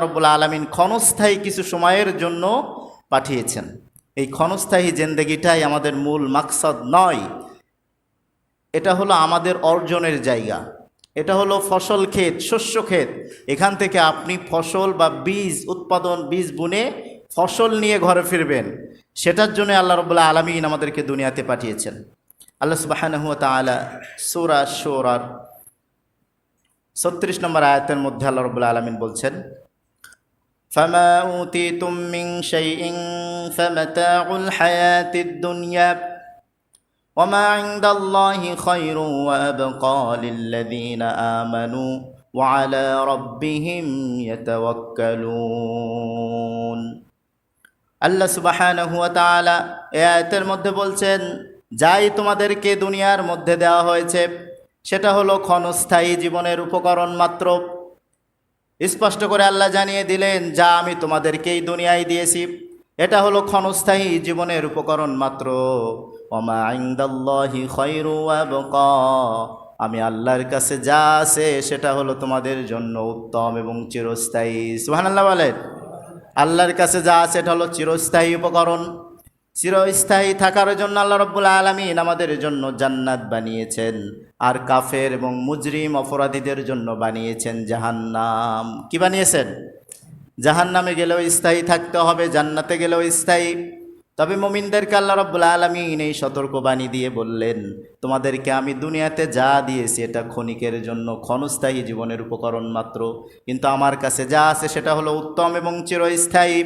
রব্বুল আলমিন ক্ষণস্থায়ী কিছু সময়ের জন্য পাঠিয়েছেন। এই ক্ষণস্থায়ী জেন্দেগিটাই আমাদের মূল মাকসাদ নয়। এটা হলো আমাদের অর্জনের জায়গা। এটা হলো ফসল ক্ষেত, শস্য ক্ষেত। এখান থেকে আপনি ফসল বা বীজ উৎপাদন, বীজ বুনে ফসল নিয়ে ঘরে ফিরবেন। সেটার জন্য আল্লাহ রবুল্লাহ আলমিন আমাদেরকে দুনিয়াতে পাঠিয়েছেন। আল্লাহ সুবাহানহু তালা সুরা সোরার ছত্রিশ নম্বর আয়াতের মধ্যে আল্লাহ রবুল্লাহ আলমিন বলছেন فما أوتيتم من شيء فمتاع الحياة الدنيا وما عند الله خير وأبقى للذين آمنوا وعلى ربهم يتوكلون আল্লাহ সুবাহানহু তাআলা এ আয়াতের মধ্যে বলছেন যাই তোমাদেরকে দুনিয়ার মধ্যে দেওয়া হয়েছে সেটা হলো ক্ষণস্থায়ী জীবনের উপকরণ মাত্র স্পষ্ট করে আল্লাহ জানিয়ে দিলেন, যা আমি তোমাদেরকে এই দুনিয়ায় দিয়েছি, এটা হলো ক্ষণস্থায়ী জীবনের উপকরণ মাত্র। আমি আল্লাহর কাছে যা আছে, সেটা হলো তোমাদের জন্য উত্তম এবং চিরস্থায়ী। সুহান আল্লাহ বলেন, আল্লাহর কাছে যা আছে এটা হলো চিরস্থায়ী উপকরণ। চিরস্থায়ী থাকার জন্য আল্লাহ রব্বুল আলমিন আমাদের জন্য জান্নাত বানিয়েছেন। আর কাফের এবং মুজরিম অপরাধীদের জন্য বানিয়েছেন জাহান্নাম। কি বানিয়েছেন? জাহান্নামে গেলেও স্থায়ী থাকতে হবে, জান্নাতে গেলেও স্থায়ী। তবে মোমিনদেরকে আল্লাহ রব্বুল আলমিন এই সতর্কবাণী দিয়ে বললেন, তোমাদেরকে আমি দুনিয়াতে যা দিয়েছি এটা ক্ষণিকের জন্য ক্ষণস্থায়ী জীবনের উপকরণ মাত্র। কিন্তু আমার কাছে যা আছে সেটা হলো উত্তম এবং চিরস্থায়ী।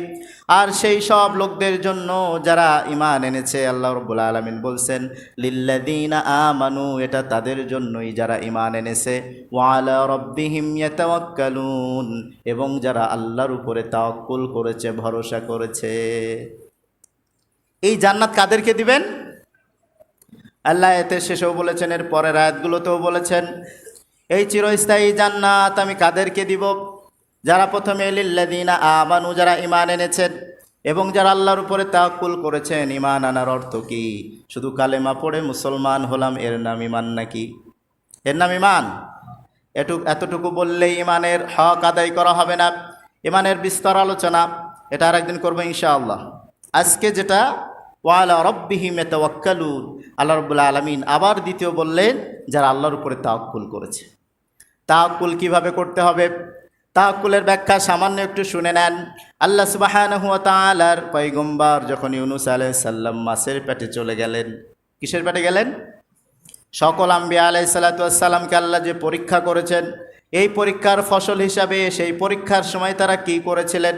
আর সেই সব লোকদের জন্য যারা ইমান এনেছে, আল্লাহ রব্বুল আলমিন বলছেন লিল্লাদিনা আমানু, এটা তাদের জন্যই যারা ইমান এনেছে। ওয়ালা এবং যারা আল্লাহর উপরে তাওয়াক্কুল করেছে, ভরসা করেছে। এই জান্নাত কাদেরকে দিবেন? আল্লাহ এতে শেষেও বলেছেন, এর পরের আয়াতগুলোতেও বলেছেন, এই চিরস্থায়ী জান্নাত আমি কাদেরকে দিব? যারা প্রথমে লিল্লাদিনা আমানু, যারা ইমান এনেছেন এবং যারা আল্লাহর উপরে তাকুল করেছেন ইমান আনার অর্থ কি? শুধু কালেমা পড়ে মুসলমান হলাম, এর নাম ইমান নাকি? এর নাম ইমান এটু এতটুকু বললেই ইমানের হক আদায় করা হবে না। ইমানের বিস্তর আলোচনা, এটা আর একদিন করব ইনশাআল্লাহ। আজকে যেটা ওয়ালা রব্বিহিম তাওয়াক্কালুন আল্লাহ রব্বুল্লা আলমিন আবার দ্বিতীয় বললেন, যারা আল্লাহর উপরে তাওয়াক্কুল করেছে। তাওয়াক্কুল কীভাবে করতে হবে? তাওয়াক্কুলের ব্যাখ্যা সামান্য একটু শুনে নেন। আল্লাহ সুবাহানহু তাআলার পয়গম্বর যখন ইউনুস আলাইহিস সাল্লাম মাছের পেটে চলে গেলেন, কিসের পেটে গেলেন? সকল আম্বিয়া আলাই সাল্লাতামকে আল্লাহ যে পরীক্ষা করেছেন, এই পরীক্ষার ফসল হিসাবে সেই পরীক্ষার সময় তারা কি করেছিলেন?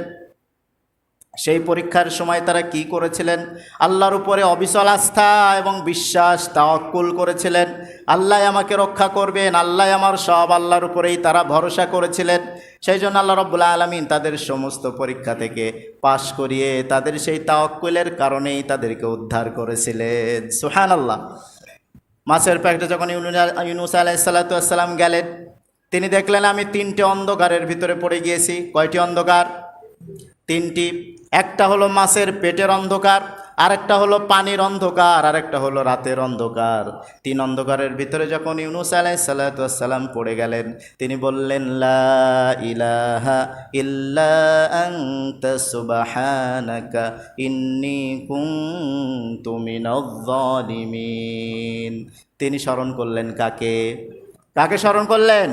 সেই পরীক্ষার সময় তারা কি করেছিলেন? আল্লাহর উপরে অবিচল আস্থা এবং বিশ্বাস তাওয়াক্কুল করেছিলেন। আল্লাহ আমাকে রক্ষা করবেন, আল্লাহ আমার সব আল্লাহর উপরেই তারা ভরসা করেছিলেন। সেই জন্য আল্লাহ রব্বুল্লা আলমিন তাদের সমস্ত পরীক্ষা থেকে পাশ করিয়ে তাদের সেই তাওয়াক্কুলের কারণেই তাদেরকে উদ্ধার করেছিলেন। সুহান আল্লাহ মাছের প্যাকেটে যখন ইউনুস আলাইসাল্লাতাম গেলেন, তিনি দেখলেন আমি তিনটে অন্ধকারের ভিতরে পড়ে গিয়েছি। কয়টি অন্ধকার? তিনটি। একটা হলো মাছের পেটের অন্ধকার, আরেকটা হলো পানির অন্ধকার, আরেকটা হলো রাতের অন্ধকার। তিন অন্ধকারের ভিতরে যখন ইউনুস আলাই সাল্লাতাম পড়ে গেলেন, তিনি বললেন, লা ইলাহা তিনি স্মরণ করলেন কাকে? কাকে স্মরণ করলেন?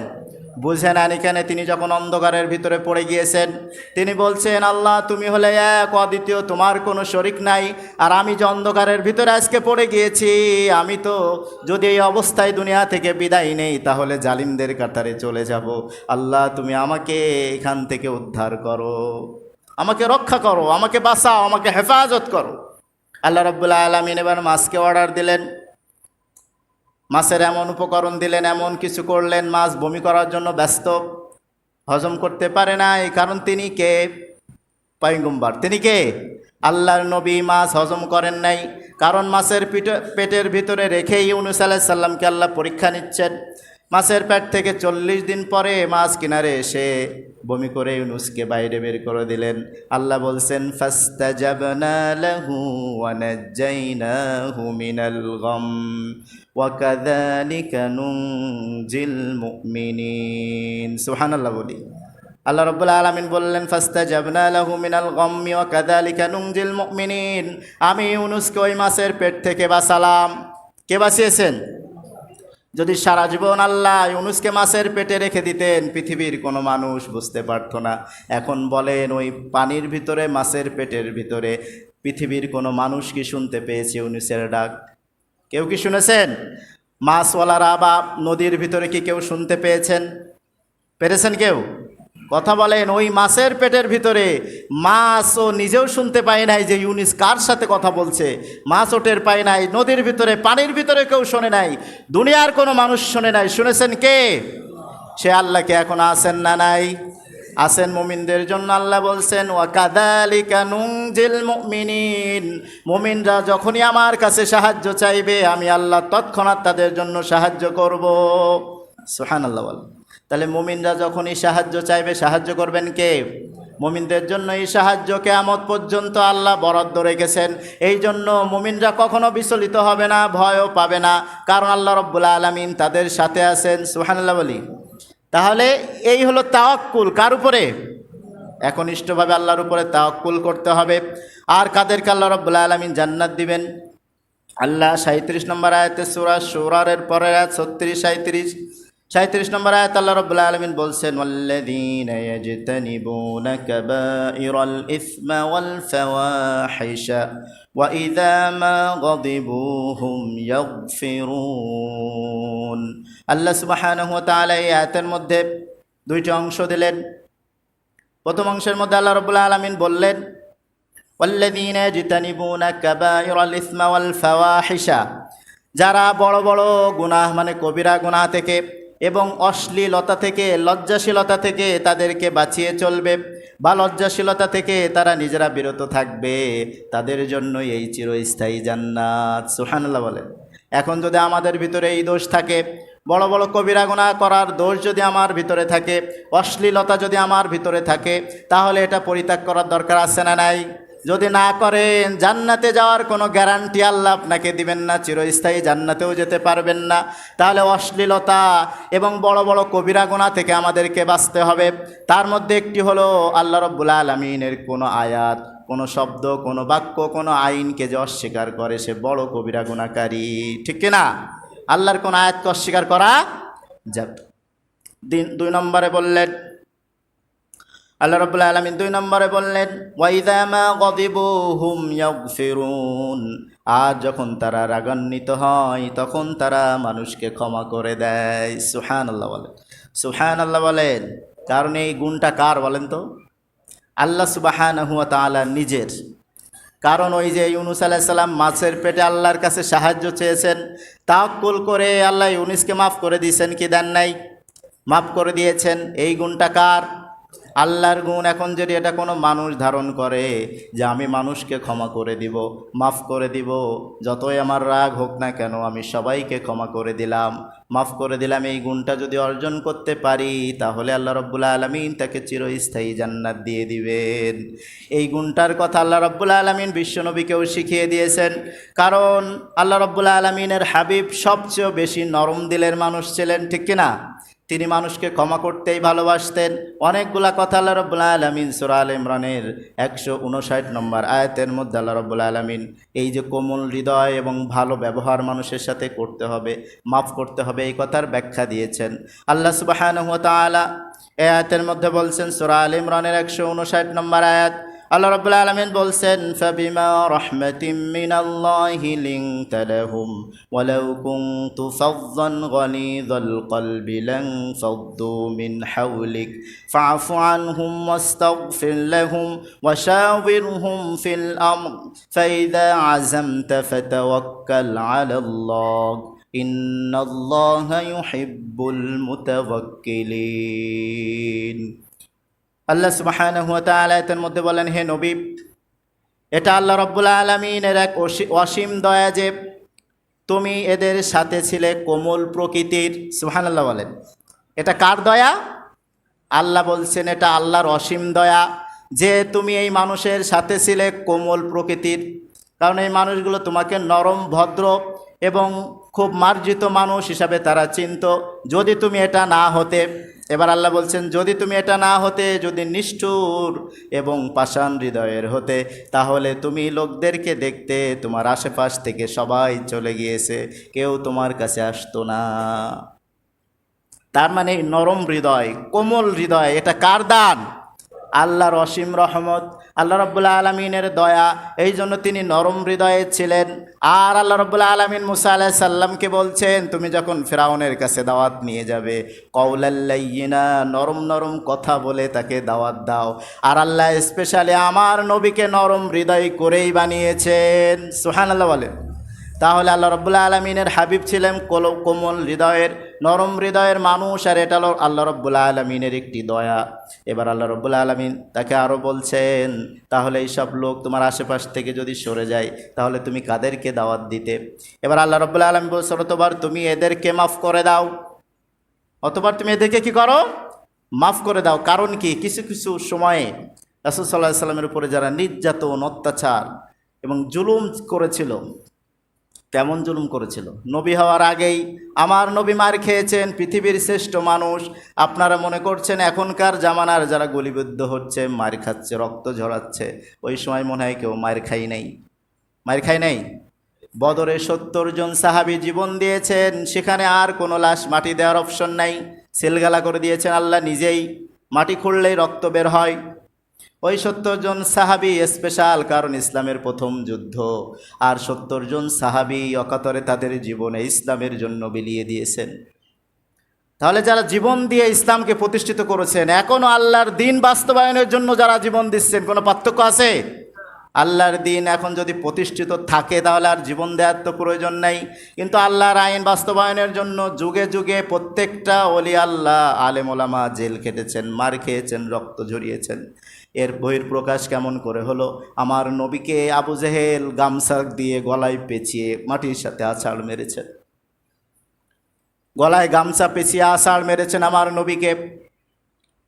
বুঝেন আনিখানে তিনি যখন অন্ধকারের ভিতরে পড়ে গিয়েছেন, তিনি বলছেন, আল্লাহ, তুমি হলে এক, অদ্বিতীয়, তোমার কোনো শরিক নাই। আর আমি যে অন্ধকারের ভিতরে আজকে পড়ে গিয়েছি, আমি তো যদি এই অবস্থায় দুনিয়া থেকে বিদায় নেই, তাহলে জালিমদের কাতারে চলে যাব। আল্লাহ, তুমি আমাকে এখান থেকে উদ্ধার করো। আমাকে রক্ষা করো, আমাকে বাঁচাও, আমাকে হেফাজত করো। আল্লাহ রব্বুল্লাহ আলমিন এবার মাছকে অর্ডার দিলেন। মাছের এমন উপকরণ দিলেন, এমন কিছু করলেন, মাছ বমি করার জন্য ব্যস্ত, হজম করতে পারে না, এই কারণ তিনি কে? পাইগুম্বার তিনি কে? আল্লাহর নবী মাছ হজম করেন নাই, কারণ মাছের পিঠ পেটের ভিতরে রেখেই ইউনুস আলাহ সাল্লামকে আল্লাহ পরীক্ষা নিচ্ছেন। মাছের পেট থেকে চল্লিশ দিন পরে মাছ কিনারে এসে বমি করে ইউনুসকে বাইরে বের করে দিলেন। আল্লাহ বলছেন, ফাস্তাজাবনা লাহু ওয়া নাজ্জাইনাহু মিনাল গাম ওয়া কাযালিকা নুনজিল মুমিনিন। সুবহানাল্লাহ বলি। আল্লাহ রব্বুল আলমিন বললেন ফাস্তা জাবনা লাহু মিনাল গম্মি ওয়া কাযালিকা নুনজিল মুমিনিন। আমি ইউনুসকে ওই মাছের পেট থেকে বাঁচালাম। কে বাঁচিয়েছেন? যদি সারা জীবন আল্লাহ ইউনুসকে মাছের পেটে রেখে দিতেন, পৃথিবীর কোনো মানুষ বুঝতে পারত না। এখন বলেন, ওই পানির ভিতরে, মাছের পেটের ভিতরে পৃথিবীর কোনো মানুষ কি শুনতে পেয়েছে ইউনুসের ডাক? কেউ কি শুনেছেন? মাছওয়ালারা বা নদীর ভিতরে কি কেউ শুনতে পেয়েছেন? পেরেছেন কেউ? কথা বলেন ওই মাছের পেটের ভিতরে। মাছও নিজেও শুনতে পায় নাই যে ইউনিস কার সাথে কথা বলছে। মাছ ওটের পায় নাই, নদীর ভিতরে, পানির ভিতরে কেউ শোনে নাই। দুনিয়ার কোনো মানুষ শোনে নাই। শুনেছেন কে? সে আল্লাহকে এখন আসেন না নাই? আসেন মুমিনদের জন্য আল্লাহ বলছেন মুমিনিন। মুমিনরা যখনই আমার কাছে সাহায্য চাইবে, আমি আল্লাহ তৎক্ষণাৎ তাদের জন্য সাহায্য করব। সুহান আল্লাহ তাহলে মুমিনরা যখনই সাহায্য চাইবে, সাহায্য করবেন কে? মুমিনদের জন্য এই সাহায্য। কেয়ামত পর্যন্ত আল্লাহ বরাদ্দ রেখেছেন। এই জন্য মুমিনরা কখনো বিচলিত হবে না, ভয়ও পাবে না। কারণ আল্লাহ রব্বুল্লা আলমিন তাদের সাথে আছেন। সুহানাল্লাহ বলি। তাহলে এই হলো তাওয়াক্কুল। কার উপরে? একনিষ্ঠভাবে আল্লাহর উপরে তাওয়াক্কুল করতে হবে। আর কাদেরকে আল্লাহ রব্বুল্লা আলমিন জান্নাত দিবেন? আল্লাহ সাঁত্রিশ নম্বর আয়াতে সুরা সুরারের পরের আয়াত ছত্রিশ সাঁত্রিশ সাঁত্রিশ নম্বর আয়াত আল্লাহ রব্বুল্লা আলমিন বলছেন والذين يجتنبون كبائر الإثم والفواحش وإذا ما غضبوا هم يغفرون আল্লাহ সুবহানাহু ওয়া তাআলা এই আয়াতের মধ্যে দুইটি অংশ দিলেন প্রথম অংশের মধ্যে আল্লাহ রব্বুল্লা আলমিন বললেন والذين يجتنبون كبائر الإثم والفواحش যারা বড় বড় গুনাহ মানে কবিরা গুনাহ থেকে এবং অশ্লীলতা থেকে, লজ্জাশীলতা থেকে তাদেরকে বাঁচিয়ে চলবে বা লজ্জাশীলতা থেকে তারা নিজেরা বিরত থাকবে। তাদের জন্য এই চিরস্থায়ী জান্নাত। সুহানুল্লাহ বলেন। এখন যদি আমাদের ভিতরে এই দোষ থাকে, বড় বড় কবিরা করার দোষ যদি আমার ভিতরে থাকে, অশ্লীলতা যদি আমার ভিতরে থাকে, তাহলে এটা পরিত্যাগ করার দরকার আছে না নাই? যদি না করেন জান্নাতে যাওয়ার কোনো গ্যারান্টি আল্লাহ আপনাকে দিবেন না, চিরস্থায়ী জান্নাতেও যেতে পারবেন না। তাহলে অশ্লীলতা এবং বড় বড় কবিরা গোনা থেকে আমাদেরকে বাঁচতে হবে। তার মধ্যে একটি হলো আল্লাহ রব্বুল আলমিনের কোনো আয়াত, কোনো শব্দ, কোনো বাক্য, কোনো আইনকে যে অস্বীকার করে সে বড় কবিরা গুণাকারী। ঠিক কিনা? আল্লাহর কোনো আয়াতকে অস্বীকার করা যাবে দুই নম্বরে বললেন আল্লাহ রবুল্লা আলমিন দুই নম্বরে বললেন ওয়াইদামা গদিবু হুম ফিরুন আর যখন তারা রাগান্বিত হয়, তখন তারা মানুষকে ক্ষমা করে দেয়। সুহান আল্লাহ বলেন। সুহান আল্লাহ বলেন। কারণ এই গুণটা কার বলেন তো? আল্লাহ সুবাহান হুয়া তালা নিজের। কারণ ওই যে ইউনুস আলাহিসাল্লাম মাছের পেটে আল্লাহর কাছে সাহায্য চেয়েছেন তাওকুল করে আল্লাহ ইউনুসকে মাফ করে দিয়েছেন, কি দেন নাই? মাফ করে দিয়েছেন। এই গুণটা কার? আল্লাহর গুণ এখন যদি এটা কোনো মানুষ ধারণ করে যে আমি মানুষকে ক্ষমা করে দিব, মাফ করে দিব, যতই আমার রাগ হোক না কেন আমি সবাইকে ক্ষমা করে দিলাম, মাফ করে দিলাম, এই গুণটা যদি অর্জন করতে পারি, তাহলে আল্লাহ রব্বুল্লা আলমিন তাকে চিরস্থায়ী জান্নাত দিয়ে দিবেন। এই গুণটার কথা আল্লাহ রব্বুল্লা আলমিন বিশ্বনবীকেও শিখিয়ে দিয়েছেন। কারণ আল্লাহ রব্বুল্লা আলমিনের হাবিব সবচেয়ে বেশি নরম দিলের মানুষ ছিলেন, ঠিক কিনা? তিনি মানুষকে ক্ষমা করতেই ভালোবাসতেন। অনেকগুলা কথা আল্লাহ রব্বুল্লা আলমিন সুরা আল ইমরানের একশো উনষাট নম্বর আয়াতের মধ্যে আল্লাহ রব্বুল্লা আলমিন এই যে কোমল হৃদয় এবং ভালো ব্যবহার মানুষের সাথে করতে হবে, মাফ করতে হবে, এই কথার ব্যাখ্যা দিয়েছেন। আল্লাহ সুবাহান তালা এই আয়াতের মধ্যে বলছেন সুরা আল ইমরানের একশো উনষাট নম্বর আয়াত আল্লাহ রব্বুল আলমিন বলছেন ফাবিমা রহমতিম মিনাল্লাহি লিংতা লাহুম ওয়ালাউ কুনতু ফাযযান গালিযাল কলবি লান ফাদ্দু মিন হাওলিক ফা'ফু আনহুম ওয়াস্তাগফির লাহুম ওয়াশাওিরহুম ফিল আমর ফাইযা আযামতা ফাতাওয়াক্কাল আলাল্লাহ ইন্নাল্লাহা ইউহিব্বুল মুতাওয়াক্কিলিন আল্লাহ সুবাহানহুয়াতের মধ্যে বলেন, হে নবী, এটা আল্লাহ রব্বুল্লা আলমিনের এক অসীম দয়া যে তুমি এদের সাথে ছিলে কোমল প্রকৃতির। সুহান আল্লাহ বলেন। এটা কার দয়া? আল্লাহ বলছেন, এটা আল্লাহর অসীম দয়া যে তুমি এই মানুষের সাথে ছিলে কোমল প্রকৃতির। কারণ এই মানুষগুলো তোমাকে নরম, ভদ্র এবং খুব মার্জিত মানুষ হিসাবে তারা চিনত। যদি তুমি এটা না হতে এবার আল্লাহ বলছেন, যদি তুমি এটা না হতে, যদি নিষ্ঠুর এবং পাষাণ হৃদয়ের হতে, তাহলে তুমি লোকদেরকে দেখতে তোমার আশেপাশ থেকে সবাই চলে গিয়েছে, কেউ তোমার কাছে আসতো না। তার মানে নরম হৃদয়, কোমল হৃদয়, এটা কার দান? আল্লাহর অসীম রহমত, আল্লাহ রব্বুল্লা আলমিনের দয়া, এই জন্য তিনি নরম হৃদয়ে ছিলেন। আর আল্লাহ রব্বুল্লা আলমিন মুসা আলাহ সাল্লামকে বলছেন, তুমি যখন ফেরাউনের কাছে দাওয়াত নিয়ে যাবে কৌলাল্লাইনা নরম নরম কথা বলে তাকে দাওয়াত দাও। আর আল্লাহ স্পেশালি আমার নবীকে নরম হৃদয় করেই বানিয়েছেন। সোহান আল্লাহ বলেন। তাহলে আল্লাহ রব্বুল্লাহ আলমিনের হাবিব ছিলেন কোল কোমল হৃদয়ের, নরম হৃদয়ের মানুষ, আর এটা হলো আল্লাহ রব্বুল্লাহ আলমিনের একটি দয়া। এবার আল্লাহ রব্বুল্লাহ আলমিন তাকে আরও বলছেন, তাহলে এইসব লোক তোমার আশেপাশ থেকে যদি সরে যায়, তাহলে তুমি কাদেরকে দাওয়াত দিতে? এবার আল্লাহ রব্বুল্লাহ আলম বলছো অতবার তুমি এদেরকে মাফ করে দাও। অতবার তুমি এদেরকে কি করো? মাফ করে দাও। কারণ কি? কিছু কিছু সময়ে রাসুল সাল্লাহ সাল্লামের উপরে যারা নির্যাতন, অত্যাচার এবং জুলুম করেছিল কেমন জুলুম করেছিল। নবী হওয়ার আগেই আমার নবী মার খেয়েছেন পৃথিবীর শ্রেষ্ঠ মানুষ। আপনারা মনে করছেন এখনকার জামানার যারা গুলিবিদ্ধ হচ্ছে, মার খাচ্ছে, রক্ত ঝরাচ্ছে, ওই সময় মনে হয় কেউ মার খাই নেই। মার খাই নেই? বদরে সত্তর জন সাহাবি জীবন দিয়েছেন, সেখানে আর কোনো লাশ মাটি দেওয়ার অপশন নাই। সেলগালা করে দিয়েছেন আল্লাহ নিজেই। মাটি খুঁড়লেই রক্ত বের হয়। ওই সত্তর জন সাহাবি, স্পেশাল কারণ ইসলামের প্রথম যুদ্ধ। আর সত্তর জন সাহাবি অকাতরে তাদের জীবনে ইসলামের জন্য বিলিয়ে দিয়েছেন। তাহলে যারা জীবন দিয়ে ইসলামকে প্রতিষ্ঠিত করেছেন এখনও আল্লাহর দিন বাস্তবায়নের জন্য যারা জীবন দিচ্ছেন, কোনো পার্থক্য আছে? আল্লাহর দিন এখন যদি প্রতিষ্ঠিত থাকে, তাহলে আর জীবন দেওয়ার তো প্রয়োজন নেই। কিন্তু আল্লাহর আইন বাস্তবায়নের জন্য যুগে যুগে প্রত্যেকটা অলি আল্লাহ, আলেম ওলামা জেল খেটেছেন, মার খেয়েছেন, রক্ত ঝরিয়েছেন। এর বহির প্রকাশ কেমন করে হলো? আমার নবীকে আবু জেহেল গামছা দিয়ে গলায় পেঁচিয়ে মাটির সাথে আছাড় মেরেছেন। গলায় গামছা পেঁচিয়ে আষাঢ় মেরেছেন আমার নবীকে।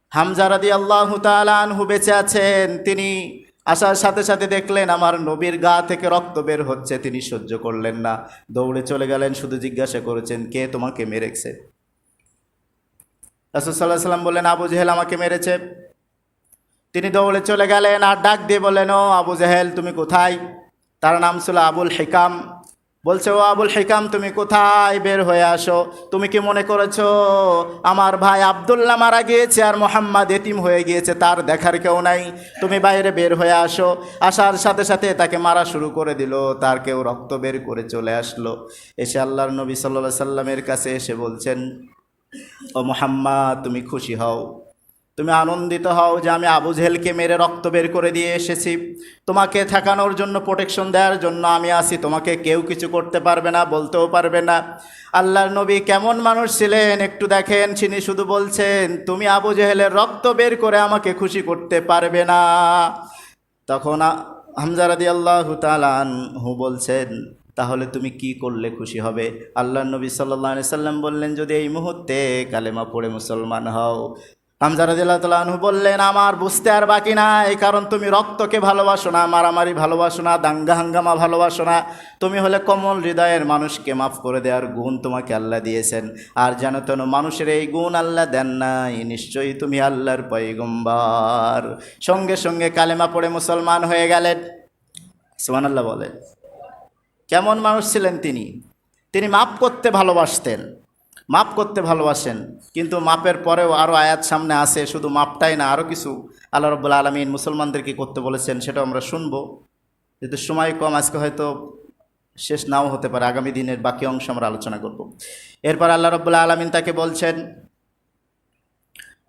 হামজারাদি আল্লাহ আনহু বেঁচে আছেন। তিনি আসার সাথে সাথে দেখলেন আমার নবীর গা থেকে রক্ত বের হচ্ছে। তিনি সহ্য করলেন না। দৌড়ে চলে গেলেন, শুধু জিজ্ঞাসা করেছেন, কে তোমাকে মেরেছে? রাসুল সাল্লাহ সাল্লাম বললেন, আবু জেহেল আমাকে মেরেছে। তিনি দৌড়ে চলে গেলেন আর ডাক দিয়ে বললেন, ও আবু জেহেল, তুমি কোথায়? তার নাম ছিল আবুল হেকাম। বলছে, ও আবুল হেকাম, তুমি কোথায়? বের হয়ে আসো। তুমি কি মনে করেছ, আমার ভাই আবদুল্লাহ মারা গিয়েছে আর মোহাম্মদ এতিম হয়ে গিয়েছে, তার দেখার কেউ নাই। তুমি বাইরে বের হয়ে আসো। আসার সাথে সাথে তাকে মারা শুরু করে দিল, তার কেউ রক্ত বের করে চলে আসলো। এসে আল্লাহর নবী সাল্লা সাল্লামের কাছে এসে বলছেন, ও মোহাম্মদ, তুমি খুশি হও। তুমি আনন্দিত হও যে আমি আবু জেহেলকে মেরে রক্ত বের করে দিয়ে এসেছি। তোমাকে ঠেকানোর জন্য প্রোটেকশন দেওয়ার জন্য আমি আসি তোমাকে কেউ কিছু করতে পারবে না, বলতেও পারবে না। আল্লাহর নবী কেমন মানুষ ছিলেন একটু দেখেন তিনি শুধু বলছেন, তুমি আবু জেহেলের রক্ত বের করে আমাকে খুশি করতে পারবে না। তখন হামজারাদি আল্লাহ তালান হু বলছেন, তাহলে তুমি কি করলে খুশি হবে? আল্লাহ নবী সাল্লাহ সাল্লাম বললেন, যদি এই মুহূর্তে কালেমা পড়ে মুসলমান হও হামজা রাদিল্লাহ তালু বললেন, আমার বুঝতে আর বাকি নাই, কারণ তুমি রক্তকে ভালোবাসো না, মারামারি ভালোবাসো না, দাঙ্গা হাঙ্গামা ভালোবাসো না। তুমি হলে কমল হৃদয়ের মানুষকে মাফ করে দেওয়ার গুণ তোমাকে আল্লাহ দিয়েছেন। আর যেন তেন মানুষের এই গুণ আল্লাহ দেন নাই, নিশ্চয়ই তুমি আল্লাহর পৈগম্বার সঙ্গে সঙ্গে কালেমা পড়ে মুসলমান হয়ে গেলেন। সুমান আল্লাহ বলেন, কেমন মানুষ ছিলেন তিনি? তিনি মাফ করতে ভালোবাসতেন। মাপ করতে ভালোবাসেন, কিন্তু মাপের পরেও আরও আয়াত সামনে আসে, শুধু মাপটাই না আরও কিছু। আল্লাহ রব্বুল্লা আলমিন মুসলমানদেরকে করতে বলেছেন সেটাও আমরা শুনব। যেহেতু সময় কম, আজকে হয়তো শেষ নাও হতে পারে, আগামী দিনের বাকি অংশ আমরা আলোচনা করব। এরপর আল্লাহ রব্বুল্লা আলমিন তাকে বলছেন,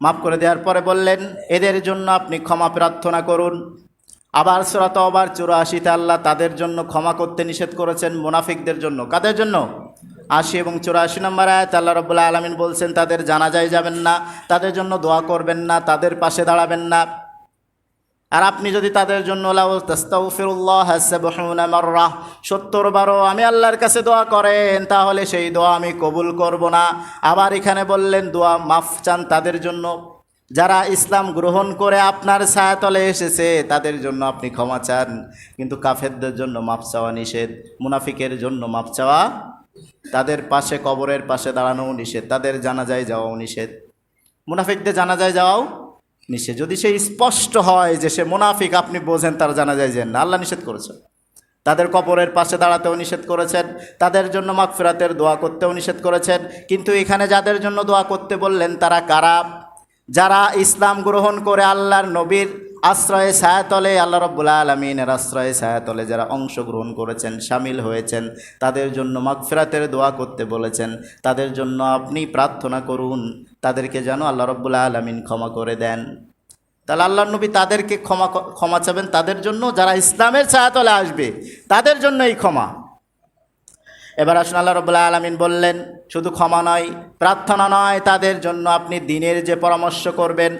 মাফ করে দেওয়ার পরে বললেন, এদের জন্য আপনি ক্ষমা প্রার্থনা করুন। আবার সুরাত আবার চুরাশিতে আল্লাহ তাদের জন্য ক্ষমা করতে নিষেধ করেছেন মুনাফিকদের জন্য। কাদের জন্য? আশি এবং চুরাশি নম্বর আয়াত, আল্লাহ রবুল্লাহ আলমিন বলছেন, তাদের জানাজায় যাবেন না, তাদের জন্য দোয়া করবেন না, তাদের পাশে দাঁড়াবেন না। আর আপনি যদি তাদের জন্য সত্তর বারো আমি আল্লাহর কাছে দোয়া করেন, তাহলে সেই দোয়া আমি কবুল করব না। আবার এখানে বললেন, দোয়া মাফ চান তাদের জন্য। যারা ইসলাম গ্রহণ করে আপনার ছায়াতলে এসেছে, তাদের জন্য আপনি ক্ষমা চান। কিন্তু কাফেরদের জন্য মাপ চাওয়া নিষেধ, মুনাফিকের জন্য মাপ চাওয়া তাদের পাশে কবরের পাশে দাঁড়ানোও নিষেধ, তাদের জানাজায় যাওয়াও নিষেধ। মুনাফিকদের জানাজায় যাওয়াও নিষেধ। যদি সে স্পষ্ট হয় যে সে মুনাফিক, আপনি বোঝেন তার জানাজায় যেন না। আল্লাহ নিষেধ করেছে তাদের কবরের পাশে দাঁড়াতেও নিষেধ করেছেন। তাদের জন্য মাগফিরাতের দোয়া করতেও নিষেধ করেছেন। কিন্তু এখানে যাদের জন্য দোয়া করতে বললেন, তারা কারা? যারা ইসলাম গ্রহণ করে আল্লাহর নবীর আশ্রয়ে ছায়াতলে আল্লাহ রব্বুল্লা আলমিনের আশ্রয়ে ছায়াতলে যারা অংশগ্রহণ করেছেন, সামিল হয়েছেন, তাদের জন্য মাগফিরাতের দোয়া করতে বলেছেন, তাদের জন্য আপনি প্রার্থনা করুন, তাদেরকে যেন আল্লাহ রব্বুল্লা আলমিন ক্ষমা করে দেন। তাহলে আল্লাহ নবী তাদেরকে ক্ষমা ক্ষমা চাবেন, তাদের জন্য যারা ইসলামের ছায়াতলে আসবে, তাদের জন্য এই ক্ষমা। এবার আসুন আল্লাহ রবুল্লাহ আলমিন বললেন, শুধু ক্ষমা নয়, প্রার্থনা নয়, তাদের জন্য আপনি দিনের যে পরামর্শ করবেন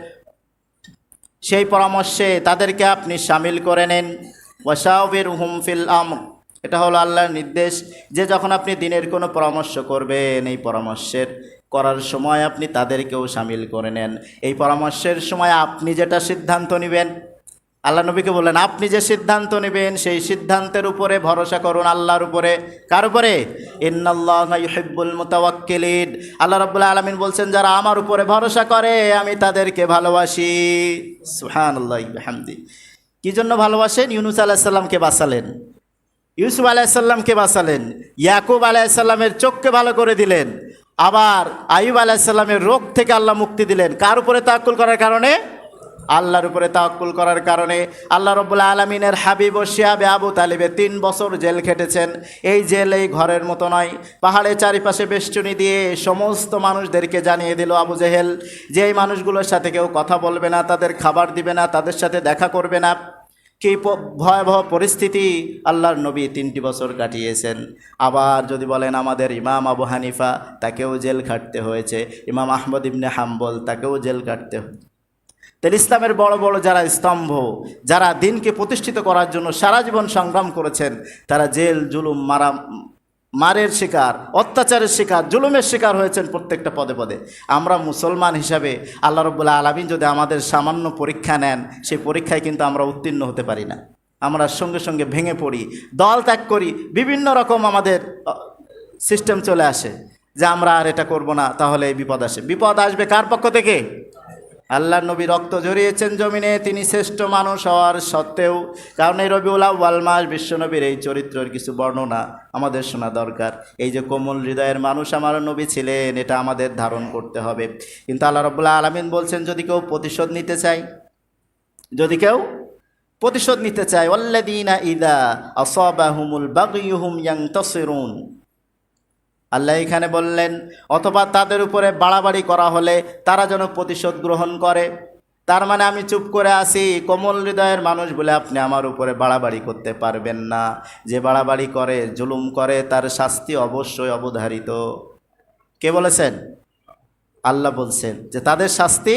সেই পরামর্শে তাদেরকে আপনি সামিল করে নেন। ওয়াসাউবির হুম ফিল আম এটা হলো আল্লাহর নির্দেশ যে যখন আপনি দিনের কোনো পরামর্শ করবেন, এই পরামর্শের করার সময় আপনি তাদেরকেও সামিল করে নেন। এই পরামর্শের সময় আপনি যেটা সিদ্ধান্ত নেবেন আল্লাহ নবীকে বললেন, আপনি যে সিদ্ধান্ত নেবেন, সেই সিদ্ধান্তের উপরে ভরসা করুন আল্লাহর উপরে। কার উপরে? ইন্নাল্লাহিবুল মুতাওয়াক্কিলিন। আল্লাহ রাব্বুল আলামিন বলছেন, যারা আমার উপরে ভরসা করে, আমি তাদেরকে ভালোবাসি। সুবহানাল্লাহি, বিহামদি। কি জন্য ভালোবাসেন? ইউনুস আলাহিসাল্লামকে বাঁচালেন। ইউসুফ আলাইসাল্লামকে বাঁচালেন। ইয়াকুব আলাইসাল্লামের চোখকে ভালো করে দিলেন। আবার আইব আলাইসাল্লামের রোগ থেকে আল্লাহ মুক্তি দিলেন। কার উপরে তাক্কুল করার কারণে? আল্লাহর উপরে তাক্কুল করার কারণে আল্লাহ রব্বুল্লা আলমিনের হাবিব ও শিয়াবে আবু তালিবে তিন বছর জেল খেটেছেন। এই জেল এই ঘরের মতো নয়। পাহাড়ের চারিপাশে বেষ্টনী দিয়ে সমস্ত মানুষদেরকে জানিয়ে দিল আবু জেহেল যে এই মানুষগুলোর সাথে কেউ কথা বলবে না, তাদের খাবার দিবে না, তাদের সাথে দেখা করবে না। কি ভয়াবহ পরিস্থিতি আল্লাহর নবী তিনটি বছর কাটিয়েছেন। আবার যদি বলেন আমাদের ইমাম আবু হানিফা, তাকেও জেল খাটতে হয়েছে। ইমাম আহমদ ইবনে হাম্বল, তাকেও জেল কাটতে তাহলে ইসলামের বড় বড় যারা স্তম্ভ, যারা দিনকে প্রতিষ্ঠিত করার জন্য সারা জীবন সংগ্রাম করেছেন, তারা জেল, জুলুম, মারা, মারের শিকার, অত্যাচারের শিকার, জুলুমের শিকার হয়েছেন প্রত্যেকটা পদে পদে। আমরা মুসলমান হিসাবে আল্লাহ রব্বুল্লাহ আলমিন যদি আমাদের সামান্য পরীক্ষা নেন, সেই পরীক্ষায় কিন্তু আমরা উত্তীর্ণ হতে পারি না। আমরা সঙ্গে সঙ্গে ভেঙে পড়ি, দল ত্যাগ করি, বিভিন্ন রকম আমাদের সিস্টেম চলে আসে যে আমরা আর এটা করব না, তাহলে বিপদ আসে। বিপদ আসবে কার পক্ষ থেকে? আল্লাহ নবী রক্ত ঝরিয়েছেন জমিনে, তিনি শ্রেষ্ঠ মানুষ হওয়ার সত্ত্বেও, কারণ এই রবিউল আউ্বাল মাস বিশ্বনবীর এই চরিত্রের কিছু বর্ণনা আমাদের শোনা দরকার। এই যে কোমল হৃদয়ের মানুষ আমার নবী ছিলেন, এটা আমাদের ধারণ করতে হবে। কিন্তু আল্লাহ রবুল্লাহ আলমিন বলছেন, যদি কেউ প্রতিশোধ নিতে চায়, যদি কেউ প্রতিশোধ নিতে চায় ওল্লাদিনা ইদা আসাবাহুমুল বাগিয়ুহুম ইয়াংতাসিরুন আল্লাহ এখানে বললেন, অথবা তাদের উপরে বাড়াবাড়ি করা হলে তারা যেন প্রতিশোধ গ্রহণ করে। তার মানে আমি চুপ করে আসি কোমল হৃদয়ের মানুষ বলে আপনি আমার উপরে বাড়াবাড়ি করতে পারবেন না। যে বাড়াবাড়ি করে, জুলুম করে, তার শাস্তি অবশ্যই অবধারিত। কে বলেছেন? আল্লাহ বলছেন যে, তাদের শাস্তি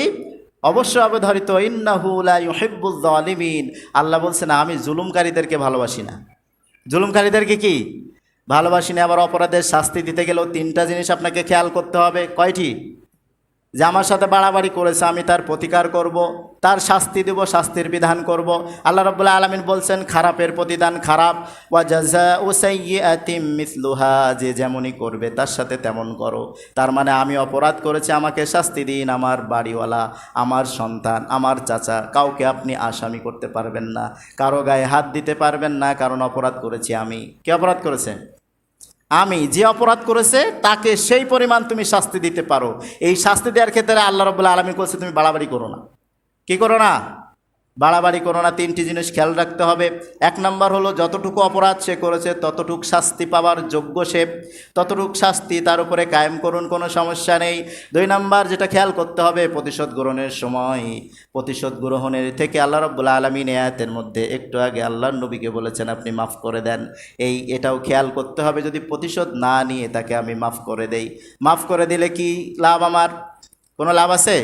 অবশ্যই অবধারিত। ইন্নাহুলা ইউহিব্বুল জালিমিন আল্লাহ বলছেন, আমি জুলুমকারীদেরকে ভালোবাসি না। জুলুমকারীদেরকে কি? ভালোবাসি না আবার অপরাধের শাস্তি দিতে গেলেও তিনটা জিনিস আপনাকে খেয়াল করতে হবে। কয়টি? যে আমার সাথে বাড়াবাড়ি করেছে, আমি তার প্রতিকার করব, তার শাস্তি দেব, শাস্তির বিধান করব। আল্লাহ রব্বুল্লাহ আলমিন বলছেন, খারাপের প্রতিদান খারাপ। মিসলুহা, যে যেমনই করবে তার সাথে তেমন করো। তার মানে আমি অপরাধ করেছি, আমাকে শাস্তি দিন আমার বাড়িওয়ালা, আমার সন্তান, আমার চাচা। কাউকে আপনি আসামি করতে পারবেন না, কারও গায়ে হাত দিতে পারবেন না, কারণ অপরাধ করেছি আমি। কে অপরাধ করেছে? আমি যে অপরাধ করেছে, তাকে সেই পরিমাণ তুমি শাস্তি দিতে পারো। এই শাস্তি দেওয়ার ক্ষেত্রে আল্লাহ রবুল্লা আলমী করছে তুমি বাড়াবাড়ি করো না। কী করো না? বাড়াবাড়ি করো না, তিনটি জিনিস খেয়াল রাখতে হবে। এক নম্বর হলো, যতটুকু অপরাধ সে করেছে, ততটুক শাস্তি পাওয়ার যোগ্য সে। ততটুক শাস্তি তার উপরে কায়েম করুন, কোনো সমস্যা নেই। দুই নম্বর, যেটা খেয়াল করতে হবে, প্রতিশোধ গ্রহণের সময়। প্রতিশোধ গ্রহণের থেকে আল্লাহ রব্বুল্লা আলমিন নেয়াতের মধ্যে একটু আগে আল্লাহর নবীকে বলেছেন, আপনি মাফ করে দেন। এই, এটাও খেয়াল করতে হবে। যদি প্রতিশোধ না নিয়ে তাকে আমি মাফ করে দেই। মাফ করে দিলে কি লাভ আমার? কোনো লাভ আছে?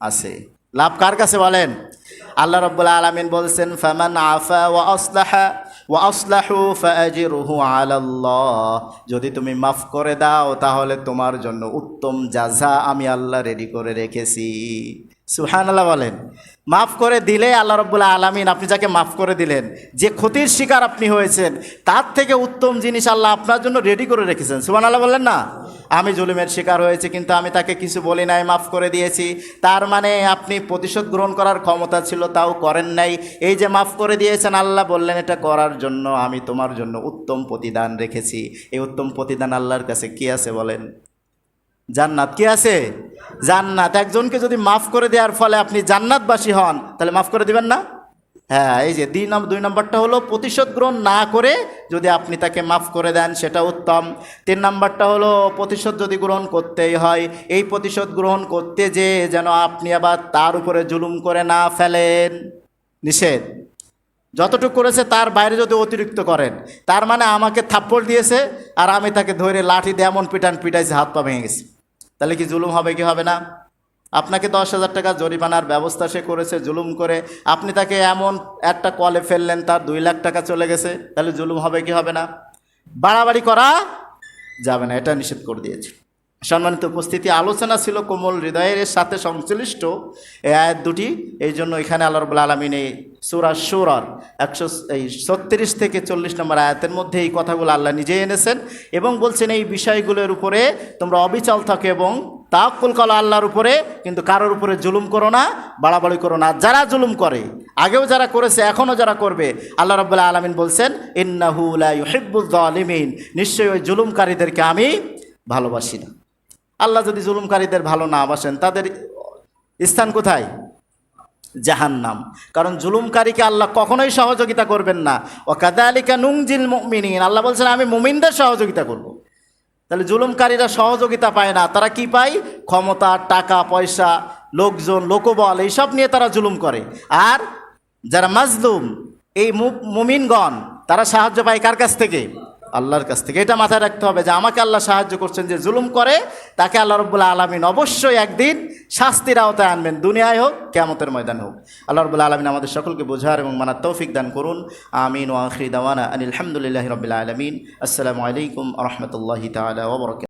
আছে। লাভ কার কাছে বলেন? আল্লাহ রব্বুল্লা আলমিন বলছেন, ফামান আফা ওয়া আসলাহা, ওয়া আসলাহু ফাজিরুহু আলাল্লাহ। যদি তুমি মাফ করে দাও, তাহলে তোমার জন্য উত্তম যাঝা আমি আল্লাহ রেডি করে রেখেছি। সুহান আল্লাহ বলেন। মাফ করে দিলে আল্লাহ রব্বুল্লাহ আলমিন আপনি যাকে মাফ করে দিলেন, যে ক্ষতির শিকার আপনি হয়েছেন, তার থেকে উত্তম জিনিস আল্লাহ আপনার জন্য রেডি করে রেখেছেন। সুমান আল্লাহ বললেন না? আমি জুলুমের শিকার হয়েছি কিন্তু আমি তাকে কিছু বলি নাই, মাফ করে দিয়েছি। তার মানে আপনি প্রতিশোধ গ্রহণ করার ক্ষমতা ছিল, তাও করেন নাই। এই যে মাফ করে দিয়েছেন, আল্লাহ বললেন, এটা করার জন্য আমি তোমার জন্য উত্তম প্রতিদান রেখেছি। এই উত্তম প্রতিদান আল্লাহর কাছে কি আছে বলেন? জান্নাত কি আছে? জান্নাত, একজনকে যদি মাফ করে দেওয়ার ফলে আপনি জান্নাতবাসী হন, তাহলে মাফ করে দিবেন না? হ্যাঁ এই যে দুই নম্বর দুই নম্বরটা হলো প্রতিশোধ গ্রহণ না করে যদি আপনি তাকে মাফ করে দেন, সেটা উত্তম। তিন নম্বরটা হলো প্রতিশোধ যদি গ্রহণ করতেই হয়, এই প্রতিশোধ গ্রহণ করতে যে যেন আপনি আবার তার উপরে জুলুম করে না ফেলেন। নিষেধ। যতটুকু করেছে তার বাইরে যদি অতিরিক্ত করেন, তার মানে আমাকে থাপ্পড় দিয়েছে আর আমি তাকে ধরে লাঠি দিয়ে এমন পিটান পিটাইছে, হাত পা ভেঙে গেছে। তাহলে কি জুলুম হবে কি হবে না? আপনাকে দশ হাজার টাকা জরিমানার ব্যবস্থা সে করেছে, জুলুম করে। আপনি তাকে এমন একটা কলে ফেললেন, তার দুই লাখ টাকা চলে গেছে, তাহলে জুলুম হবে কি হবে না? বাড়াবাড়ি করা যাবে না, এটা নিষেধ করে দিয়েছে। সম্মানিত উপস্থিতি, আলোচনা ছিল কোমল হৃদয়ের সাথে সংশ্লিষ্ট। এই আয়াত দুটি, এই জন্য এখানে আল্লাহ রবুল্লা আলমিন এই সুরা সুরার একশো এই ছত্রিশ থেকে চল্লিশ নম্বর আয়াতের মধ্যে এই কথাগুলো আল্লাহ নিজেই এনেছেন এবং বলছেন, এই বিষয়গুলোর উপরে তোমরা অবিচল থাকো এবং তাকুল কলো আল্লাহর উপরে, কিন্তু কারোর উপরে জুলুম করো না, বাড়াবাড়ি করো না। যারা জুলুম করে, আগেও যারা করেছে, এখনও যারা করবে, আল্লাহ রব্বুল্লাহ আলমিন বলছেন ইন্নাহুল আলিমিন নিশ্চয়ই ওই জুলুমকারীদেরকে আমি ভালোবাসি না। আল্লাহ যদি জুলুমকারীদের ভালো না বাসেন, তাদের স্থান কোথায়? জাহান্নাম। কারণ জুলুমকারীকে আল্লাহ কখনোই সহযোগিতা করবেন না। ও কাদা নুংজিল মিনিন আল্লাহ বলছেন, আমি মুমিনদের সহযোগিতা করব। তাহলে জুলুমকারীরা সহযোগিতা পায় না। তারা কি পায়? ক্ষমতা, টাকা, পয়সা, লোকজন, লোকবল, এইসব নিয়ে তারা জুলুম করে। আর যারা মাজলুম, এই মুমিনগণ, তারা সাহায্য পায় কার কাছ থেকে? আল্লাহর কাছ থেকে। এটা মাথায় রাখতে হবে যে আমাকে আল্লাহ সাহায্য করছেন যে জুলুম করে, তাকে আল্লাহ রব্বুল্লাহ আলমিন অবশ্যই একদিন শাস্তির আওতায় আনবেন, দুনিয়ায় হোক কেমতের ময়দান হোক। আল্লাহ রবুল্লা আলমিন আমাদের সকলকে বোঝার এবং মানার তৌফিক দান করুন। আমিন ওয়াখরি দাওয়ানা আনিল আলহামদুলিল্লাহ রবিল্লা আলমিন। আসসালামু আলাইকুম রহমতুল্লাহি তালা ওবরক